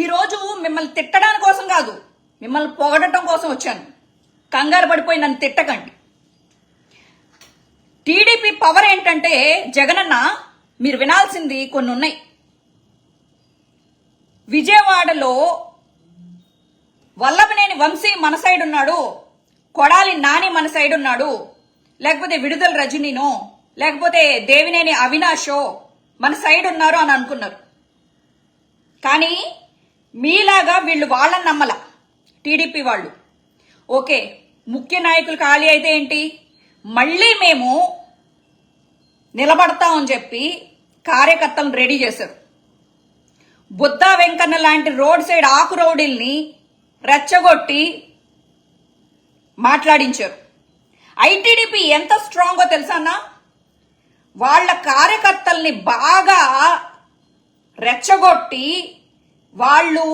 ఈరోజు మిమ్మల్ని తిట్టడానికి కోసం కాదు మిమ్మల్ని పొగడటం కోసం వచ్చాను. కంగారు పడిపోయి నన్ను తిట్టకండి. టీడీపీ పవర్ ఏంటంటే జగనన్న మీరు వినాల్సింది కొన్ని ఉన్నాయి విజయవాడలో వల్లభనేని వంశీ మన సైడ్ ఉన్నాడు కొడాలి నాని మన సైడ్ ఉన్నాడు లేకపోతే విడుదల రజనీనో లేకపోతే దేవినేని అవినాషో మన సైడ్ ఉన్నారు అని అనుకున్నారు. కానీ మీలాగా వీళ్ళు వాళ్ళని నమ్మల. టీడీపీ వాళ్ళు. ఓకే ముఖ్య నాయకులు ఖాళీ అయితే ఏంటి? మళ్ళీ మేము నిలబడతామని చెప్పి కార్యకర్తలను రెడీ చేశారు. బుద్ధ వెంకన్న లాంటి రోడ్ సైడ్ ఆకు రౌడీల్ని రెచ్చగొట్టి మాట్లాడించారు. ఐటీడీపీ ఎంత స్ట్రాంగో తెలుసా వాళ్ళ కార్యకర్తల్ని బాగా రెచ్చగొట్టి వాళ్ళు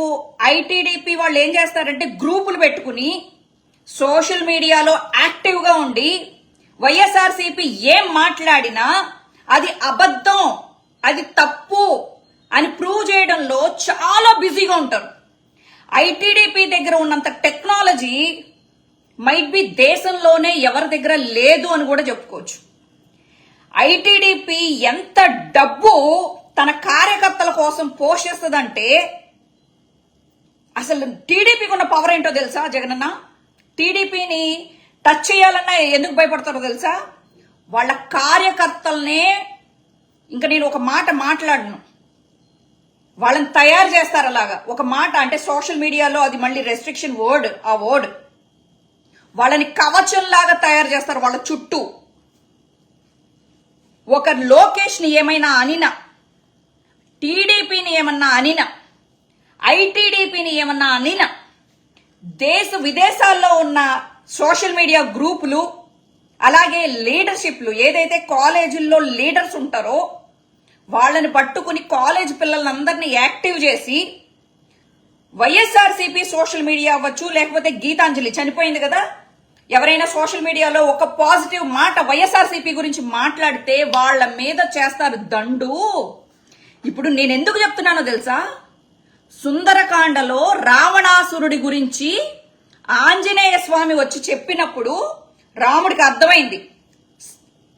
ఐటీడీపీ వాళ్ళు ఏం చేస్తారంటే గ్రూపులు పెట్టుకుని సోషల్ మీడియాలో యాక్టివ్గా ఉండి వైఎస్ఆర్సీపీ ఏం మాట్లాడినా అది అబద్ధం అది తప్పు అని ప్రూవ్ చేయడంలో చాలా బిజీగా ఉంటారు. ఐటీడీపీ దగ్గర ఉన్నంత టెక్నాలజీ మైట్ బి దేశంలోనే ఎవరి దగ్గర లేదు అని కూడా చెప్పుకోవచ్చు. ఐటీడీపీ ఎంత డబ్బు తన కార్యకర్తల కోసం పోషిస్తుందంటే అసలు టీడీపీకి ఉన్న పవర్ ఏంటో తెలుసా జగనన్న? టీడీపీని టచ్ చేయాలన్నా ఎందుకు భయపడతారో తెలుసా? వాళ్ళ కార్యకర్తలనే ఇంకా నేను ఒక మాట మాట్లాడను. వాళ్ళని తయారు చేస్తారు అలాగా. ఒక మాట అంటే సోషల్ మీడియాలో అది మళ్ళీ రెస్ట్రిక్షన్ వర్డ్ ఆ వర్డ్ వాళ్ళని కవచంలాగా తయారు చేస్తారు వాళ్ళ చుట్టూ. ఒక లోకేష్ని ఏమైనా అనినా టీడీపీని ఏమన్నా అనినా ఐటీడీపీని ఏమన్నా అనిన? దేశ విదేశాల్లో ఉన్న సోషల్ మీడియా గ్రూపులు అలాగే లీడర్షిప్లు ఏదైతే కాలేజీల్లో లీడర్స్ ఉంటారో వాళ్ళని పట్టుకుని కాలేజ్ పిల్లలందరినీ యాక్టివ్ చేసి వైఎస్ఆర్సీపీ సోషల్ మీడియా అవ్వచ్చు లేకపోతే గీతాంజలి చనిపోయింది కదా? ఎవరైనా సోషల్ మీడియాలో ఒక పాజిటివ్ మాట వైఎస్ఆర్సీపీ గురించి మాట్లాడితే వాళ్ళ మీద చేస్తారు దండు. ఇప్పుడు నేను ఎందుకు చెప్తున్నానో తెలుసా? సుందరకాండలో రావణాసురుడి గురించి ఆంజనేయ స్వామి వచ్చి చెప్పినప్పుడు రాముడికి అర్థమైంది.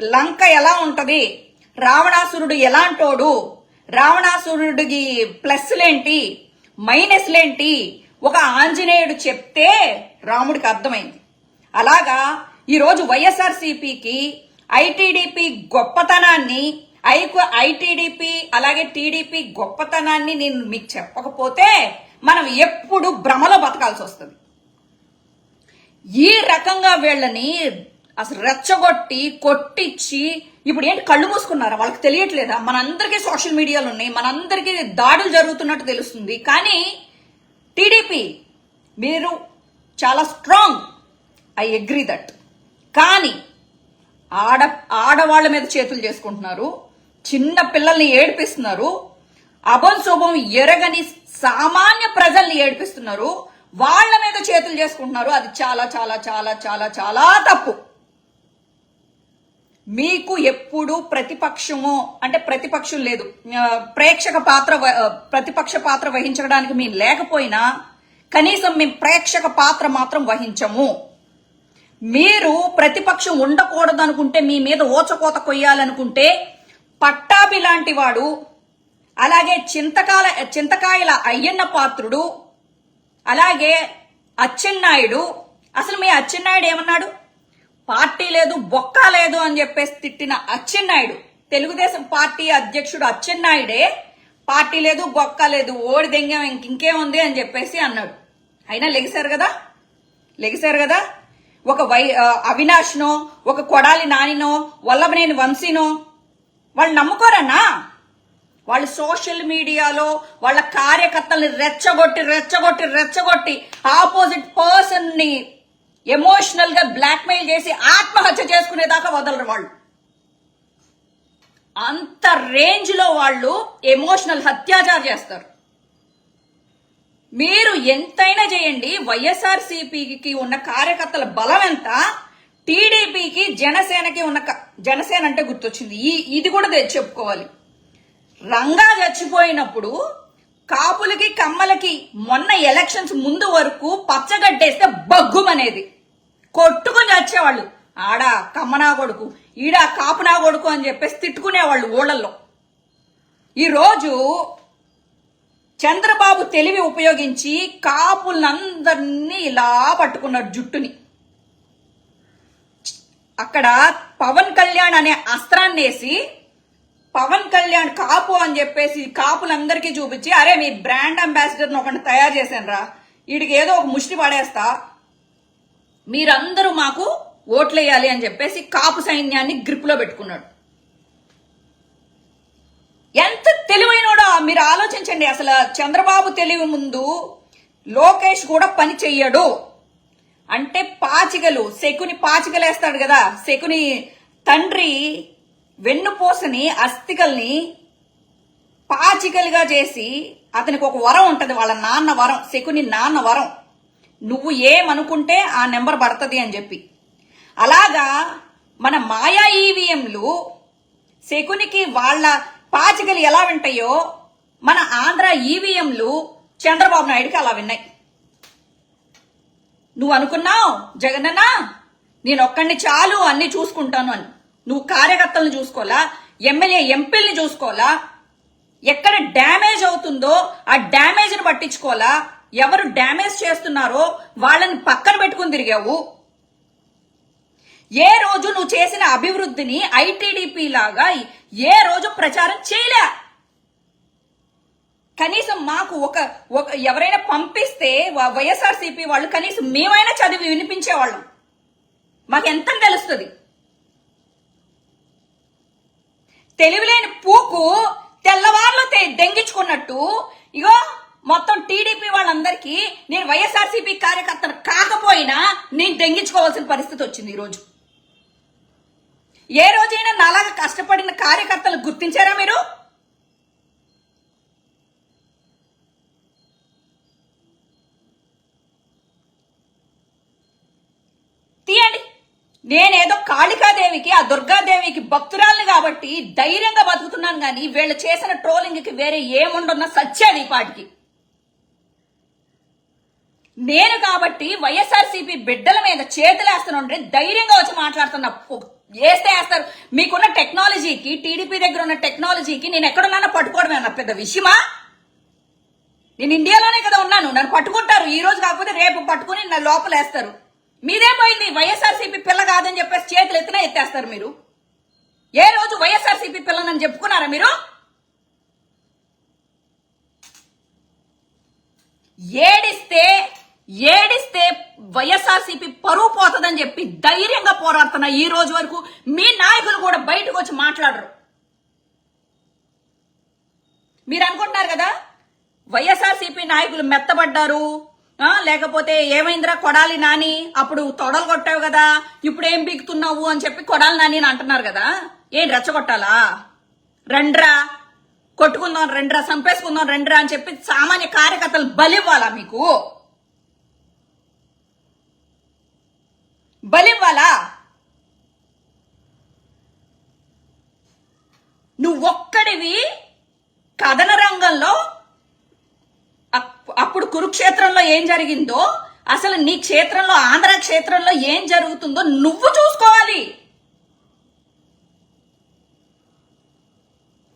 లంక ఎలా ఉంటది? రావణాసురుడు ఎలాంటోడు? రావణాసురుడికి ప్లస్లేంటి? మైనస్లేంటి? ఒక ఆంజనేయుడు చెప్తే రాముడికి అర్థమైంది. అలాగా ఈరోజు వైఎస్ఆర్సీపీకి ఐటీడీపీ గొప్పతనాన్ని ఐకు ఐటీడీపీ అలాగే టీడీపీ గొప్పతనాన్ని నేను మీకు చెప్పకపోతే మనం ఎప్పుడు భ్రమలో బతకాల్సి వస్తుంది. ఈ రకంగా వీళ్ళని అసలు రెచ్చగొట్టి కొట్టించి ఇప్పుడు ఏంటి కళ్ళు మూసుకున్నారా? వాళ్ళకి తెలియట్లేదా? మనందరికీ సోషల్ మీడియాలు ఉన్నాయి మనందరికీ దాడులు జరుగుతున్నట్టు తెలుస్తుంది. కానీ టీడీపీ మీరు చాలా స్ట్రాంగ్. I agree that. కానీ ఆడ ఆడవాళ్ళ మీద చేతులు చేసుకుంటున్నారు. చిన్న పిల్లల్ని ఏడిపిస్తున్నారు. అభం శుభం ఎరగని సామాన్య ప్రజల్ని ఏడిపిస్తున్నారు. వాళ్ళ మీద చేతులు చేసుకుంటున్నారు. అది చాలా చాలా చాలా చాలా చాలా తప్పు. మీకు ఎప్పుడు ప్రతిపక్షము అంటే ప్రతిపక్షం లేదు. ప్రేక్షక పాత్ర ప్రతిపక్ష పాత్ర వహించడానికి మేము లేకపోయినా కనీసం మేము ప్రేక్షక పాత్ర మాత్రం వహించము. మీరు ప్రతిపక్షం ఉండకూడదు అనుకుంటే మీ మీద ఓచకోత కొయ్యాలనుకుంటే పట్టాభి లాంటి వాడు అలాగే చింతకాల చింతకాయల అయ్యన్న పాత్రుడు అలాగే అచ్చెన్నాయుడు. అసలు మీ అచ్చెన్నాయుడు ఏమన్నాడు? పార్టీ లేదు బొక్క లేదు అని చెప్పేసి తిట్టిన అచ్చెన్నాయుడు. తెలుగుదేశం పార్టీ అధ్యక్షుడు అచ్చెన్నాయుడే పార్టీ లేదు బొక్క లేదు ఓడి దెంగం ఇంక ఇంకేముంది అని చెప్పేసి అన్నాడు. అయినా లెగిశారు కదా? లెగిశారు కదా? ఒక వై అవినాష్నో ఒక కొడాలి నానినో వల్లభనేని వంశీనో వాళ్ళు నమ్ముకోరన్నా? వాళ్ళు సోషల్ మీడియాలో వాళ్ళ కార్యకర్తల్ని రెచ్చగొట్టి రెచ్చగొట్టి రెచ్చగొట్టి ఆపోజిట్ పర్సన్ని ఎమోషనల్గా బ్లాక్మెయిల్ చేసి ఆత్మహత్య చేసుకునేదాకా వదలరు వాళ్ళు. అంత రేంజ్లో వాళ్ళు ఎమోషనల్ అత్యాచారం చేస్తారు. మీరు ఎంతైనా చేయండి వైఎస్ఆర్సీపీకి ఉన్న కార్యకర్తల బలం ఎంత టీడీపీకి జనసేనకి ఉన్న జనసేన అంటే గుర్తొచ్చింది. ఈ ఇది కూడా చెప్పుకోవాలి. రంగా చచ్చిపోయినప్పుడు కాపులకి కమ్మలకి మొన్న ఎలక్షన్స్ ముందు వరకు పచ్చగడ్డేస్తే బగ్గుమనేది. కొట్టుకుని వచ్చేవాళ్ళు ఆడ కమ్మనా కొడుకు ఈడ కాపునా కొడుకు అని చెప్పేసి తిట్టుకునేవాళ్ళు ఊళ్ళల్లో ఈరోజు చంద్రబాబు తెలివి ఉపయోగించి కాపులందరినీ ఇలా పట్టుకున్నాడు జుట్టుని. అక్కడ పవన్ కళ్యాణ్ అనే అస్త్రాన్ని వేసి పవన్ కళ్యాణ్ కాపు అని చెప్పేసి కాపులందరికీ చూపించి అరే మీ బ్రాండ్ అంబాసిడర్ని ఒకటి తయారు చేశాను రా వీడికి ఏదో ఒక ముష్టి పడేస్తా. మీరందరూ మాకు ఓట్లేయాలి అని చెప్పేసి కాపు సైన్యాన్ని గ్రిప్లో పెట్టుకున్నాడు. ఎంత తెలివైనోడో? మీరు ఆలోచించండి అసలు చంద్రబాబు తెలివి ముందు లోకేష్ కూడా పని చెయ్యడు. అంటే పాచికలు శకుని పాచికలేస్తాడు కదా. శకుని తండ్రి వెన్నుపూసని అస్థికల్ని పాచికలుగా చేసి అతనికి ఒక వరం ఉంటుంది వాళ్ళ నాన్న వరం శకుని నాన్న వరం. నువ్వు ఏమనుకుంటే ఆ నెంబర్ పడుతుంది అని చెప్పి. అలాగా మన మాయా ఈవీఎంలు శకునికి వాళ్ళ పాచికలు ఎలా వింటాయో మన ఆంధ్ర ఈవీఎంలు చంద్రబాబు నాయుడికి అలా విన్నాయి. నువ్వు అనుకున్నావు జగనన్న? నేను ఒక్కడిని చాలు అన్ని చూసుకుంటాను అని. నువ్వు కార్యకర్తలను చూసుకోవాలా? ఎమ్మెల్యే ఎంపీల్ని చూసుకోవాలా? ఎక్కడ డ్యామేజ్ అవుతుందో ఆ డ్యామేజ్ని పట్టించుకోవాలా? ఎవరు డ్యామేజ్ చేస్తున్నారో వాళ్ళని పక్కన పెట్టుకుని తిరిగావు. ఏ రోజు నువ్వు చేసిన అభివృద్ధిని ఐటీడీపీ లాగా ఏ రోజు ప్రచారం చేయలే. కనీసం మాకు ఒక ఒక ఎవరైనా పంపిస్తే వైఎస్ఆర్సీపీ వాళ్ళు కనీసం మేమైనా చదివి వినిపించేవాళ్ళం. మాకు ఎంత తెలుస్తుంది? తెలివిలేని పూకు తెల్లవార్లు దెంగించుకున్నట్టు ఇగో మొత్తం టీడీపీ వాళ్ళందరికీ నేను వైఎస్ఆర్సీపీ కార్యకర్త కాకపోయినా నేను దెంగించుకోవాల్సిన పరిస్థితి వచ్చింది ఈరోజు. ఏ రోజైనా నాలాగా కష్టపడిన కార్యకర్తలు గుర్తించారా మీరు తీయండి నేనేదో కాళికాదేవికి ఆ దుర్గాదేవికి భక్తురాల్ని కాబట్టి ధైర్యంగా బతుకుతున్నాను కానీ వీళ్ళు చేసిన ట్రోలింగ్కి వేరే ఏముండన్న సత్యాది పాటికి. నేను కాబట్టి వైఎస్ఆర్సీపీ బిడ్డల మీద చేతులేస్తానంటే ధైర్యంగా వచ్చి మాట్లాడుతున్నా. వేస్తే వేస్తారు మీకున్న టెక్నాలజీకి టీడీపీ దగ్గర ఉన్న టెక్నాలజీకి నేను ఎక్కడున్నానో పట్టుకోవడమే అన్న పెద్ద విషయమా? నేను ఇండియాలోనే కదా ఉన్నాను. నన్ను పట్టుకుంటారు. ఈ రోజు కాకపోతే రేపు పట్టుకుని నా లోపలేస్తారు. మీదేమైంది? పోయింది వైఎస్ఆర్సీపీ పిల్ల కాదని చెప్పేసి చేతులు ఎత్తినా ఎత్తేస్తారు మీరు? ఏ రోజు వైఎస్ఆర్సీపీ పిల్లనని చెప్పుకున్నారా మీరు? ఏడిస్తే ఏడిస్తే వైఎస్ఆర్సీపీ పరువు పోతుందని చెప్పి ధైర్యంగా పోరాడుతున్న ఈ రోజు వరకు మీ నాయకులు కూడా బయటకు వచ్చి మాట్లాడరు. మీరు అనుకుంటున్నారు కదా? వైఎస్ఆర్సీపీ నాయకులు మెత్తబడ్డారు. లేకపోతే ఏమైందిరా కొడాలి నాని? అప్పుడు తొడలు కొట్టావు కదా ఇప్పుడు ఏం పీకుతున్నావు అని చెప్పి కొడాలి నాని అని అంటున్నారు కదా. ఏం రెచ్చగొట్టాలా? రండ్రా కొట్టుకుందాం రండ్రా చంపేసుకుందాం రండ్రా అని చెప్పి సామాన్య కార్యకర్తలు బలివ్వాలా మీకు? బలివ్వాలా? నువ్వొక్కడివి కథన రంగంలో అప్పుడు కురుక్షేత్రంలో ఏం జరిగిందో అసలు నీ క్షేత్రంలో ఆంధ్ర క్షేత్రంలో ఏం జరుగుతుందో నువ్వు చూసుకోవాలి.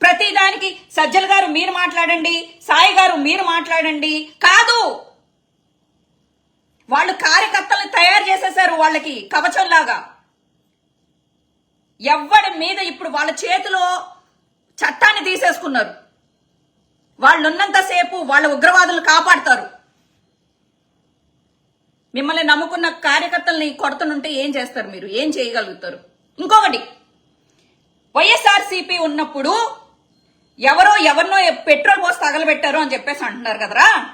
ప్రతిదానికి సజ్జల్ గారు మీరు మాట్లాడండి సాయి గారు మీరు మాట్లాడండి కాదు. వాళ్ళు కార్యకర్తల్ని తయారు చేసేశారు వాళ్ళకి కవచంలాగా. ఎవ్వడి మీద ఇప్పుడు వాళ్ళ చేతిలో చట్టాన్ని తీసేసుకున్నారు. వాళ్ళు ఉన్నంతసేపు వాళ్ళ ఉగ్రవాదులు కాపాడతారు. మిమ్మల్ని నమ్ముకున్న కార్యకర్తల్ని కొడుతుంటే ఏం చేస్తారు మీరు? ఏం చేయగలుగుతారు? ఇంకొకటి వైఎస్ఆర్సీపీ ఉన్నప్పుడు ఎవరో ఎవరినో పెట్రోల్ పోసి తగలబెట్టారు అని చెప్పేసి అంటున్నారు కదరా?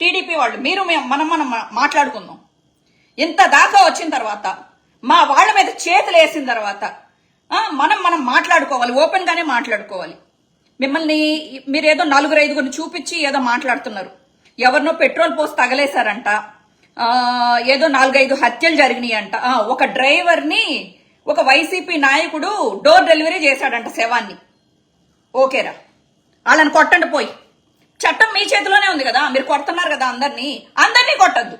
టీడీపీ వాళ్ళు మీరు మేము- మనం మనం మా- మాట్లాడుకుందాం. ఇంత దాకా వచ్చిన తర్వాత మా వాళ్ళ మీద చేతులు వేసిన తర్వాత మనం మనం మాట్లాడుకోవాలి ఓపెన్ గానే మాట్లాడుకోవాలి. మిమ్మల్ని మీరేదో నలుగురు ఐదుగురిని చూపించి ఏదో మాట్లాడుతున్నారు. ఎవరినో పెట్రోల్ పోసి తగలేశారంట. ఏదో నాలుగైదు హత్యలు జరిగినాయి అంట ఒక డ్రైవర్ని ఒక వైసీపీ నాయకుడు డోర్ డెలివరీ చేశాడంట శవాన్ని. ఓకేరా వాళ్ళని కొట్టండి పోయి. చట్టం మీ చేతిలోనే ఉంది కదా. మీరు కొడుతున్నారు కదా అందరినీ. అందరినీ కొట్టద్దు.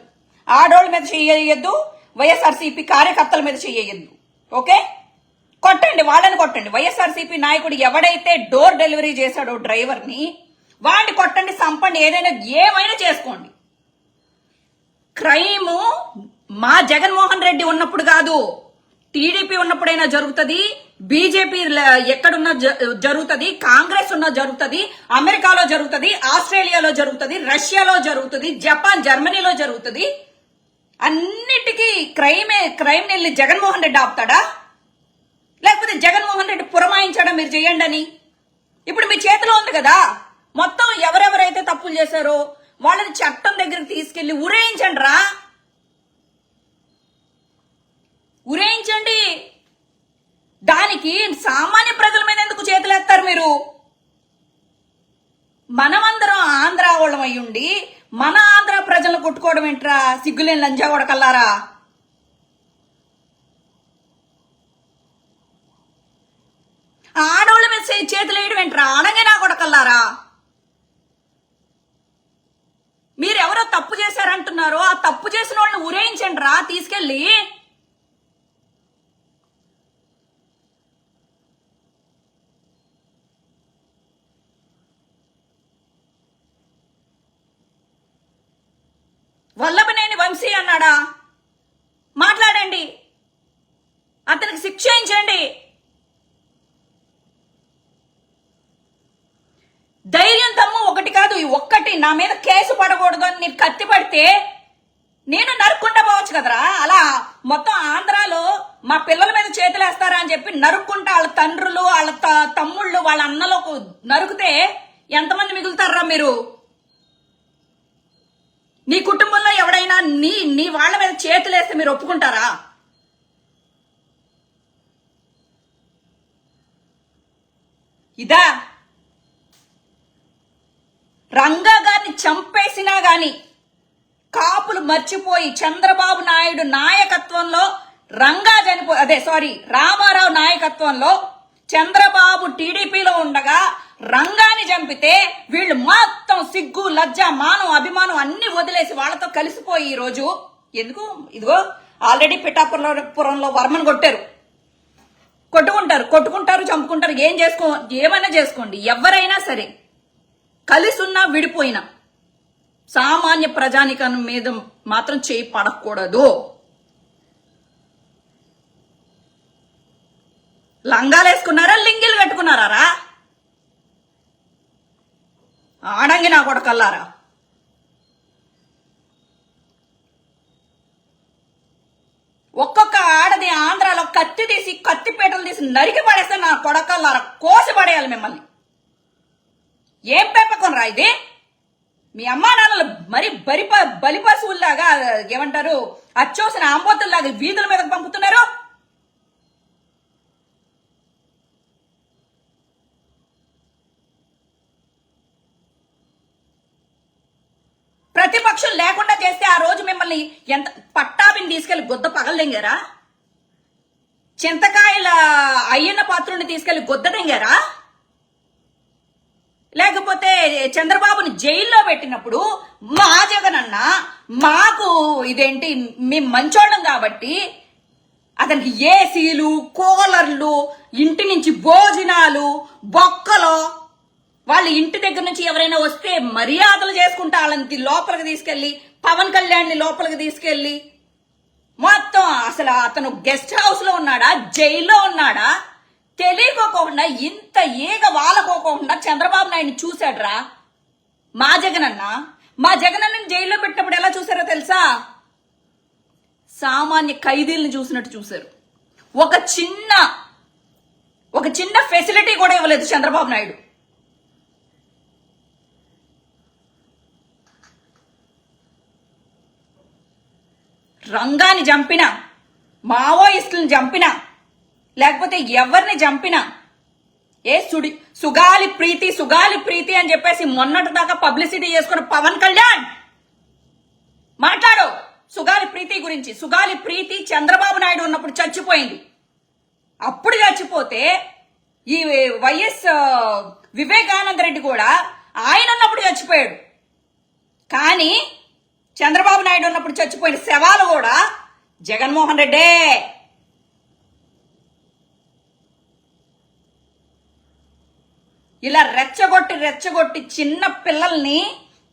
ఆడోళ్ళ మీద చెయ్యొద్దు. వైఎస్ఆర్సీపీ కార్యకర్తల మీద చెయ్యొద్దు. ఓకే? కొట్టండి వాళ్ళని కొట్టండి. వైఎస్ఆర్సీపీ నాయకుడు ఎవడైతే డోర్ డెలివరీ చేశాడో డ్రైవర్ని వాడిని కొట్టండి సంపండి ఏదైనా ఏమైనా చేసుకోండి. క్రైము మా జగన్మోహన్ రెడ్డి ఉన్నప్పుడు కాదు టీడీపీ ఉన్నప్పుడైనా జరుగుతుంది బీజేపీ ఎక్కడున్నా జ- జరుగుతుంది కాంగ్రెస్ ఉన్న జరుగుతుంది అమెరికాలో జరుగుతుంది ఆస్ట్రేలియాలో జరుగుతుంది రష్యాలో జరుగుతుంది జపాన్ జర్మనీలో జరుగుతుంది. అన్నిటికీ క్రైమే క్రైమ్ నెల్లి జగన్మోహన్ రెడ్డి ఆపుతాడా? లేకపోతే జగన్మోహన్ రెడ్డి పురమాయించడం మీరు చేయండి అని? ఇప్పుడు మీ చేతిలో ఉంది కదా. మొత్తం ఎవరెవరైతే తప్పులు చేశారో వాళ్ళని చట్టం దగ్గరికి తీసుకెళ్ళి ఉరేయించండి రా. ఉరేయించండి. దానికి సామాన్య ప్రజల మీద ఎందుకు చేతులేస్తారు మీరు? మనమందరం ఆంధ్ర వాళ్ళం అయ్యుండి మన ఆంధ్ర ప్రజలను కొట్టుకోవడం ఏంట్రా? సిగ్గులేని లంజా కొడకల్లారా ఆడవాళ్ళ మీద చేతులు వేయడం ఏంట్రా? అనగా నా కొడకల్లారా? మీరెవరో తప్పు చేశారంటున్నారో ఆ తప్పు చేసిన వాళ్ళని ఉరేయించండి రా తీసుకెళ్ళి వల్లభనేని వంశీ అన్నాడా మాట్లాడండి అతనికి శిక్ష చేయించండి ధైర్యం తమ్ము ఒకటి కాదు ఈ ఒక్కటి నా మీద కేసు పడకూడదు అని నీకు కత్తి పడితే నేను నరుక్కుండా పోవచ్చు కదరా? అలా మొత్తం ఆంధ్రాలో మా పిల్లల మీద చేతులేస్తారా అని చెప్పి నరుక్కుంటా వాళ్ళ తండ్రులు వాళ్ళ త- తమ్ముళ్ళు వాళ్ళ అన్నలకు నరుకుతే ఎంతమంది మిగులుతారా మీరు? నీ కుటుంబంలో ఎవడైనా నీ నీ వాళ్ళ మీద చేతులేస్తే మీరు ఒప్పుకుంటారా? ఇదా రంగా గారిని చంపేసినా గాని కాపులు మర్చిపోయి చంద్రబాబు నాయుడు నాయకత్వంలో రంగా చనిపో అదే సారీ రామారావు నాయకత్వంలో చంద్రబాబు టీడీపీలో ఉండగా రంగాని చంపితే వీళ్ళు మొత్తం సిగ్గు లజ్జ మానం అభిమానం అన్ని వదిలేసి వాళ్ళతో కలిసిపోయి ఈ రోజు ఎందుకు? ఇదిగో ఆల్రెడీ పిఠాపురంలో వర్మను కొట్టారు. కొట్టుకుంటారు కొట్టుకుంటారు చంపుకుంటారు ఏం చేసుకో ఏమైనా చేసుకోండి ఎవరైనా సరే. కలిసున్నా విడిపోయిన విడిపోయినా సామాన్య ప్రజానికం మీద మాత్రం చేయి పడకూడదు. లంగాలు వేసుకున్నారా లింగిలు కట్టుకున్నారా ఆడంగి నా కొడకల్లారా ఒక్కొక్క ఆడది ఆంధ్రాలో కత్తి తీసి కత్తి పీటలు తీసి నరికి పడేస్తే నా కొడకల్లారా? కోసి పడేయాలి మిమ్మల్ని. ఏం పెంపకం రా ఇది? మీ అమ్మా నాన్నలు మరి బలిప బలి పశువుల్లాగా ఏమంటారు? అచ్చోసిన ఆంబోతుల్లాగా వీధుల మీద పంపుతున్నారు? ప్రతిపక్షం లేకుండా చేస్తే ఆ రోజు మిమ్మల్ని ఎంత పట్టాభిని తీసుకెళ్ళి గుద్ద పగలదెంగారా? చింతకాయల అయ్యన్న పాత్రుని తీసుకెళ్ళి గుద్దదెంగారా? లేకపోతే చంద్రబాబుని జైల్లో పెట్టినప్పుడు మా జగనన్న మాకు ఇదేంటి మేము మంచోళ్ళం కాబట్టి అతనికి ఏసీలు కూలర్లు ఇంటి నుంచి భోజనాలు బొక్కలు వాళ్ళ ఇంటి దగ్గర నుంచి ఎవరైనా వస్తే మర్యాదలు చేసుకుంటా వాళ్ళని లోపలికి తీసుకెళ్ళి పవన్ కళ్యాణ్ని లోపలికి తీసుకెళ్ళి మొత్తం అసలు అతను గెస్ట్ హౌస్లో ఉన్నాడా జైల్లో ఉన్నాడా? తెలియకోకుండా ఇంత ఈగ వాలకోకుండా చంద్రబాబు నాయుడు చూశాడ్రా? మా జగనన్న? మా జగనన్నని జైల్లో పెట్టినప్పుడు ఎలా చూసారో తెలుసా? సామాన్య ఖైదీలను చూసినట్టు చూశారు. ఒక చిన్న ఒక చిన్న ఫెసిలిటీ కూడా ఇవ్వలేదు చంద్రబాబు నాయుడు. రంగాన్ని చంపిన మావోయిస్టులను చంపిన లేకపోతే ఎవరిని చంపినా ఏ సుడి సుగాలి ప్రీతి సుగాలి ప్రీతి అని చెప్పేసి మొన్నటి దాకా పబ్లిసిటీ చేసుకున్న పవన్ కళ్యాణ్! మాట్లాడు! సుగాలి ప్రీతి గురించి. సుగాలి ప్రీతి చంద్రబాబు నాయుడు ఉన్నప్పుడు చచ్చిపోయింది. అప్పుడు చచ్చిపోతే ఈ వైఎస్ వివేకానంద రెడ్డి కూడా ఆయన ఉన్నప్పుడు చచ్చిపోయాడు. కానీ చంద్రబాబు నాయుడు ఉన్నప్పుడు చచ్చిపోయిన శవాలు కూడా జగన్మోహన్ రెడ్డే! ఇలా రెచ్చగొట్టి రెచ్చగొట్టి చిన్న పిల్లల్ని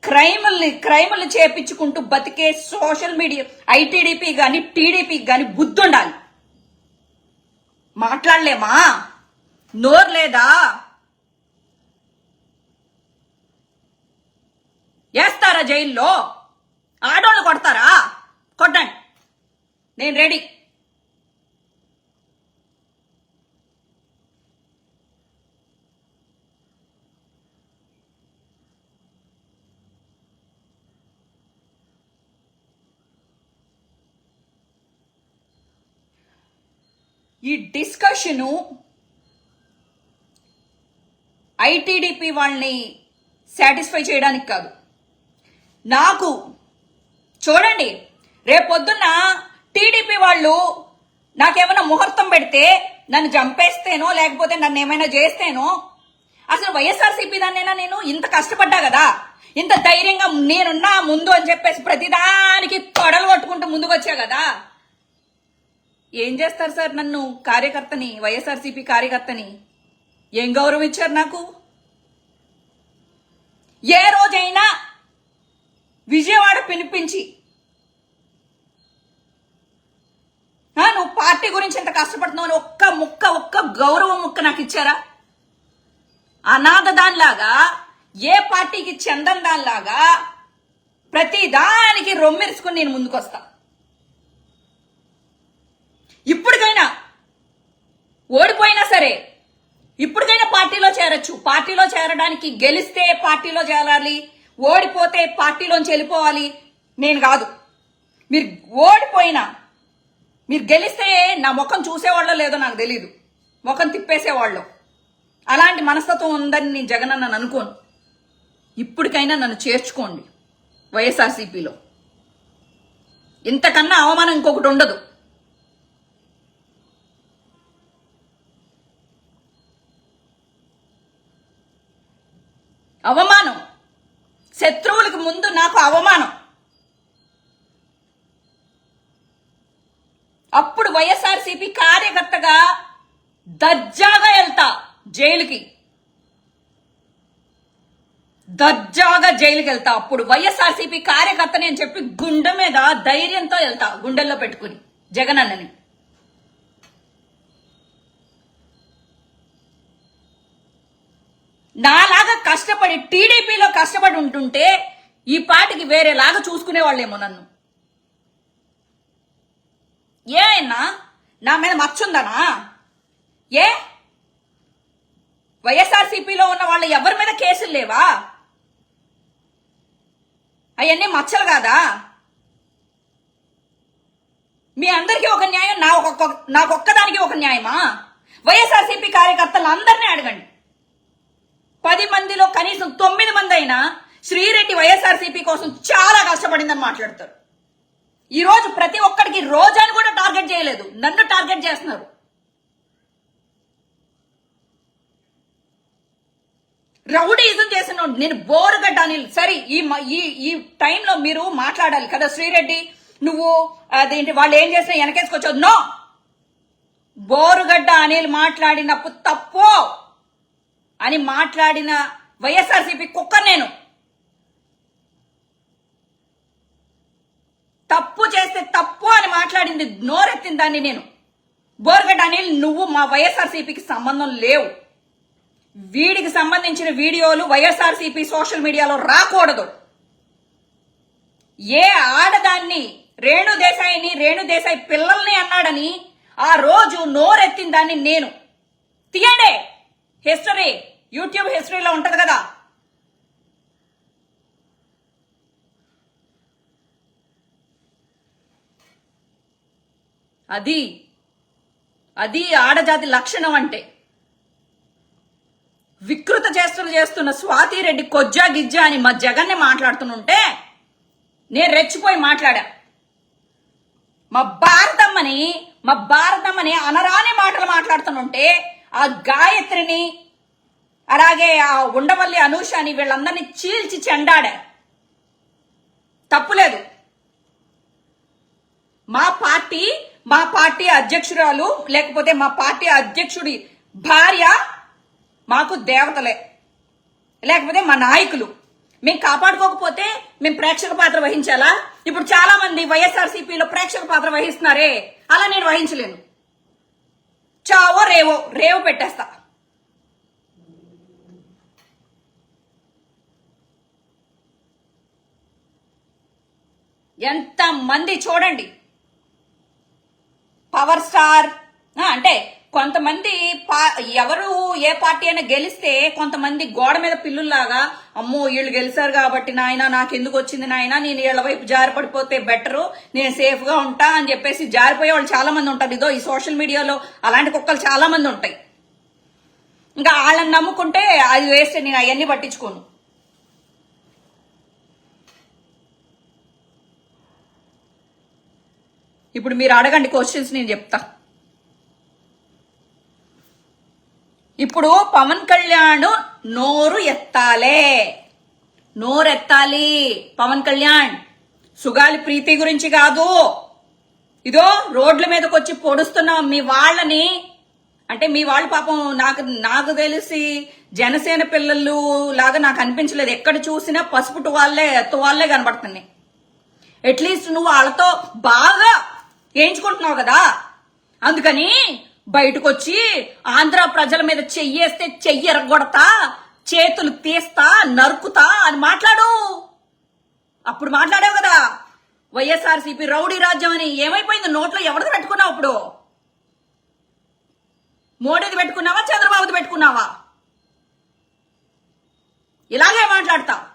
క్రైముల్ని క్రైములు చేపించుకుంటూ బతికే సోషల్ మీడియా ఐటీడీపీ కానీ టీడీపీ కానీ బుద్ధుండాలి. మాట్లాడలేమా? నోరు లేదా వేస్తారా జైల్లో? ఆడోళ్ళు కొడతారా? కొట్టండి. నేను రెడీ. ఈ డిస్కషను ఐటీడీపీ వాళ్ళని సాటిస్ఫై చేయడానికి కాదు. నాకు చూడండి రేపొద్దున్న టీడీపీ వాళ్ళు నాకేమైనా ముహూర్తం పెడితే నన్ను చంపేస్తేనో లేకపోతే నన్ను ఏమైనా చేస్తేనో అసలు వైఎస్ఆర్సీపీ దాన్నైనా నేను ఇంత కష్టపడ్డా కదా? ఇంత ధైర్యంగా నేనున్నా ముందు అని చెప్పేసి ప్రతిదానికి తొడలు కొట్టుకుంటూ ముందుకు వచ్చా కదా? ఏం చేస్తారు సార్ నన్ను కార్యకర్తని వైఎస్ఆర్సీపీ కార్యకర్తని? ఏం గౌరవం ఇచ్చారు నాకు? ఏ రోజైనా విజయవాడ పిలిపించి నువ్వు పార్టీ గురించి ఎంత కష్టపడుతున్నావు అని ఒక్క ముక్క ఒక్క గౌరవం ముక్క నాకు ఇచ్చారా? అనాథ దానిలాగా ఏ పార్టీకి చెందని దానిలాగా ప్రతి దానికి రొమ్మెరుసుకుని నేను ముందుకొస్తా. ఇప్పటికైనా ఓడిపోయినా సరే ఇప్పటికైనా పార్టీలో చేరచ్చు. పార్టీలో చేరడానికి గెలిస్తే పార్టీలో చేరాలి ఓడిపోతే పార్టీలోంచి వెళ్ళిపోవాలి నేను కాదు. మీరు ఓడిపోయినా మీరు గెలిస్తే నా ముఖం చూసేవాళ్ళో లేదో నాకు తెలియదు ముఖం తిప్పేసేవాళ్ళు. అలాంటి మనస్తత్వం ఉందని నేను జగన్ నన్ను అనుకోను. ఇప్పటికైనా నన్ను చేర్చుకోండి వైఎస్ఆర్సీపీలో. ఇంతకన్నా అవమానం ఇంకొకటి ఉండదు. అవమానం. శత్రువులకు ముందు నాకు అవమానం. అప్పుడు వైఎస్ఆర్సీపీ కార్యకర్తగా దర్జాగా వెళ్తా జైలుకి. దర్జాగా జైలుకి వెళ్తా. అప్పుడు వైఎస్ఆర్సీపీ కార్యకర్త నేను చెప్పి గుండె మీద ధైర్యంతో వెళ్తా గుండెల్లో పెట్టుకుని జగన్ అన్నని. నాలాగా కష్టపడి టీడీపీలో కష్టపడి ఉంటుంటే ఈ పాటికి వేరేలాగా చూసుకునేవాళ్ళేమో నన్ను. ఏ నా మీద మచ్చుందనా? ఏ? వైఎస్ఆర్సీపీలో ఉన్న వాళ్ళ ఎవరి మీద కేసులు లేవా? అవన్నీ మచ్చలు కాదా? మీ అందరికీ ఒక న్యాయం నా ఒక్కొక్క నాకొక్కదానికి ఒక న్యాయమా? వైఎస్ఆర్సీపీ కార్యకర్తలు అందరినీ అడగండి. పది మందిలో కనీసం తొమ్మిది మంది అయినా శ్రీరెడ్డి వైఎస్ఆర్సీపీ కోసం చాలా కష్టపడిందని మాట్లాడతారు. ఈరోజు ప్రతి ఒక్కడికి రోజాని కూడా టార్గెట్ చేయలేదు. నన్ను టార్గెట్ చేస్తున్నారు. రౌడీజం చేసిన నేను బోరుగడ్డ అనిల్ సరే ఈ మ- ఈ ఈ టైంలో మీరు మాట్లాడాలి కదా శ్రీరెడ్డి. నువ్వు అదేంటి వాళ్ళు ఏం చేసినా వెనకేసుకొచ్చావు. నో! బోరుగడ్డ అనిల్ మాట్లాడినప్పుడు తప్పు. అని మాట్లాడిన వైఎస్ఆర్సీపీ కుక్క నేను. తప్పు చేస్తే తప్పు అని మాట్లాడింది నోరెత్తిన దాన్ని నేను. బోర్గడ్డ అనిల్ నువ్వు మా వైఎస్ఆర్సీపీకి సంబంధం లేవు. వీడికి సంబంధించిన వీడియోలు వైఎస్ఆర్సీపీ సోషల్ మీడియాలో రాకూడదు. ఏ ఆడదాన్ని రేణు దేశాయిని రేణు దేశాయి పిల్లల్ని అన్నాడని ఆ రోజు నోరెత్తిన దాన్ని నేను. తీయండి హిస్టరీ. యూట్యూబ్ హిస్టరీలో ఉంటుంది కదా. అది అది ఆడజాతి లక్షణం అంటే. వికృత చేష్టలు చేస్తున్న స్వాతి రెడ్డి కొజ్జా గిజ్జా అని మా జగన్ని మాట్లాడుతుంటే నేను రెచ్చిపోయి మాట్లాడా. మా భారతమ్మని మా భారతమ్మని అనరాని మాటలు మాట్లాడుతుంటే ఆ గాయత్రిని అలాగే ఆ ఉండవల్లి అనూషని వీళ్ళందరినీ చీల్చి చెండాడే. తప్పులేదు. మా పార్టీ మా పార్టీ అధ్యక్షురాలు లేకపోతే మా పార్టీ అధ్యక్షుడి భార్య మాకు దేవతలే. లేకపోతే మా నాయకులు. మేము కాపాడుకోకపోతే మేము ప్రేక్షక పాత్ర వహించాలా? ఇప్పుడు చాలా మంది వైఎస్ఆర్సీపీలో ప్రేక్షక పాత్ర వహిస్తున్నారే. అలా నేను వహించలేను. చావో రేవో రేవో పెట్టేస్తా. ఎంత మంది చూడండి పవర్ స్టార్ అంటే కొంతమంది పా- ఎవరు ఏ పార్టీ అయినా గెలిస్తే కొంతమంది గోడ మీద పిల్లుల్లాగా అమ్మో వీళ్ళు గెలిచారు కాబట్టి నాయన నాకు ఎందుకు వచ్చింది నాయన నేను వీళ్ళ వైపు జారిపడిపోతే బెటరు నేను సేఫ్గా ఉంటా అని చెప్పేసి జారిపోయే వాళ్ళు చాలా మంది ఉంటారు. ఇదో ఈ సోషల్ మీడియాలో అలాంటి కుక్కలు చాలా మంది ఉంటాయి. ఇంకా వాళ్ళని నమ్ముకుంటే అది వేస్తే నేను అవన్నీ పట్టించుకోను. ఇప్పుడు మీరు అడగండి క్వశ్చన్స్ నేను చెప్తా. ఇప్పుడు పవన్ కళ్యాణ్ నోరు ఎత్తాలే. నోరు ఎత్తాలి పవన్ కళ్యాణ్. సుగాలి ప్రీతి గురించి కాదు. ఇదో రోడ్ల మీదకి వచ్చి పొడుస్తున్నాం మీ వాళ్ళని. అంటే మీ వాళ్ళు పాపం నాకు నాకు తెలిసి జనసేన పిల్లలు లాగా నాకు అనిపించలేదు. ఎక్కడ చూసినా పసుపు టువాళ్ళే వాళ్ళే కనబడుతున్నాయి. అట్లీస్ట్ నువ్వు వాళ్ళతో బాగా వేయించుకుంటున్నావు కదా? అందుకని బయటకు వచ్చి ఆంధ్ర ప్రజల మీద చెయ్యేస్తే చెయ్యి ఎరగొడతా చేతులు తీస్తా నరుకుతా అని మాట్లాడు. అప్పుడు మాట్లాడావు కదా వైఎస్ఆర్సీపీ రౌడీ రాజ్యం అని. ఏమైపోయింది? నోట్లో ఎవరిది పెట్టుకున్నావు అప్పుడు? మోడీది పెట్టుకున్నావా? చంద్రబాబుది పెట్టుకున్నావా? ఇలాగే మాట్లాడతా